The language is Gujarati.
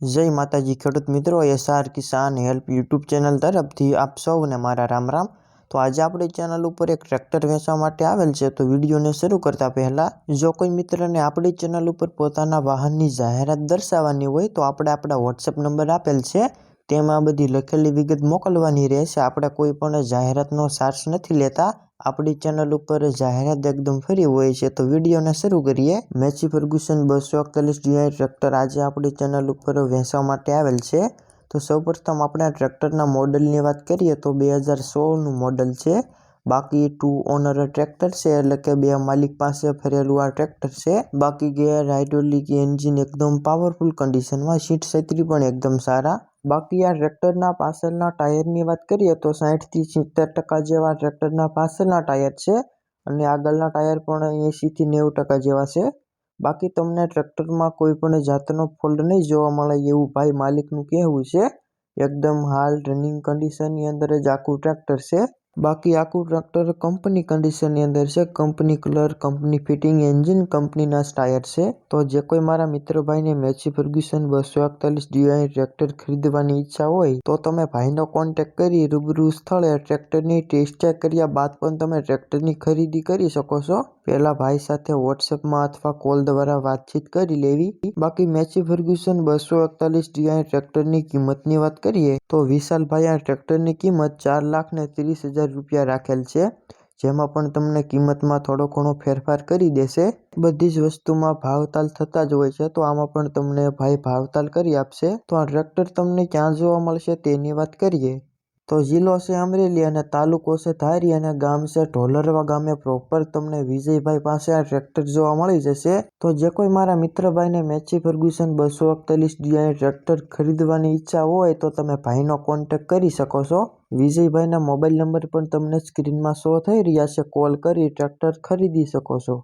જય માતાજી, ખેડૂત મિત્રો, SR Kisan help YouTube channel તરફથી આપ સૌને મારા રામ રામ. તો આજે આપણી ચેનલ ઉપર એક ટ્રેક્ટર વેચવા માટે આવેલ છે, તો વિડીયોને શરૂ કરતા પહેલાં, જો કોઈ મિત્રને આપણી ચેનલ ઉપર પોતાના વાહનની જાહેરાત દર્શાવવાની હોય, તો આપણે આપણા વોટ્સએપ નંબર આપેલ છે તેમાં બધી લખેલી વિગત મોકલવાની રહેશે. આપણે કોઈ પણ જાહેરાતનો ચાર્જ નથી લેતા. આપણી ચેનલ ઉપર જાહેરાત એકદમ ફ્રી હોય છે તો વિડીયોને શરૂ કરીએ. મેચી ફર્ગ્યુસન બસો એકતાલીસ ડીઆઈ ટ્રેક્ટર આજે આપણી ચેનલ ઉપર વેચવા માટે આવેલ છે. તો સૌપ્રથમ આપણે ટ્રેક્ટરના મોડલની વાત કરીએ તો બે હજાર સોળનું મોડલ છે. બાકી ટુ ઓનર ટ્રેક્ટર છે, એટલે કે બે માલિક પાસે ફરેલું આ ટ્રેક્ટર છે. બાકી ગેર હાઇડ્રોલિક એન્જિન એકદમ પાવરફુલ કન્ડિશનમાં સીટ છત્રી પણ એકદમ સારા. બાકી આ ટ્રેક્ટરના પાછળના ટાયરની વાત કરીએ તો સાઠથી સિત્તેર ટકા જેવા ટ્રેક્ટરના પાછળના ટાયર છે અને આગળના ટાયર પણ એંશીથી નેવું ટકા જેવા છે. બાકી તમને ટ્રેક્ટરમાં કોઈ પણ જાતનો ફોલ્ડ નહીં જોવા મળે એવું ભાઈ માલિકનું કહેવું છે. એકદમ હાલ રનિંગ કન્ડિશનની અંદર જ આખું ટ્રેક્ટર છે. બાકી આખું ટ્રેક્ટર કંપની કન્ડિશનની અંદર છે. Company colour company fitting engine કંપનીના ટાયર છે. તો જે કોઈ મારા મિત્ર ભાઈને મેચી ફર્ગ્યુસન બસો એકતાલીસ ડીઆઈ ટ્રેક્ટર ખરીદવાની ઈચ્છા હોય, તો તમે ભાઈનો કોન્ટેક કરી રૂબરૂ સ્થળે ટ્રેક્ટરની ટેસ્ટ ચેક કર્યા બાદ પણ તમે ટ્રેક્ટરની ખરીદી કરી શકો છો. પહેલા ભાઈ સાથે વોટ્સએપમાં અથવા કોલ દ્વારા વાતચીત કરી લેવી. બાકી મેચી ફર્ગ્યુસન બસો એકતાલીસ ડીઆઈ ટ્રેક્ટરની કિંમતની વાત કરીએ, તો વિશાલભાઈ આ ટ્રેક્ટરની કિંમત ચાર લાખ ને ત્રીસ હજાર રૂપિયા રાખેલ છે, જેમાં પણ તમને કિંમતમાં થોડો ઘણો ફેરફાર કરી દેશે. બધી જ વસ્તુમાં ભાવતાલ થતા જ હોય છે, તો આમાં પણ તમને ભાઈ ભાવતાલ કરી આપશે. તો આ ટ્રેક્ટર તમને ક્યાં જોવા મળશે તેની વાત કરીએ. તો જિલ્લો છે અમરેલી અને તાલુકો છે ધારી અને ગામ છે ઢોલરવા ગામે પ્રોપર તમને વિજયભાઈ પાસે આ ટ્રેક્ટર જોવા મળી જશે. તો જે કોઈ મારા મિત્રભાઈને મેચી ફર્ગ્યુસન બસો એકતાલીસ ડીઆઈ ટ્રેક્ટર ખરીદવાની ઈચ્છા હોય તો તમે ભાઈનો કોન્ટેક કરી શકો છો. વિજયભાઈના મોબાઈલ નંબર પણ તમને સ્ક્રીનમાં શો થઈ રહ્યા છે. કોલ કરી ટ્રેક્ટર ખરીદી શકો છો.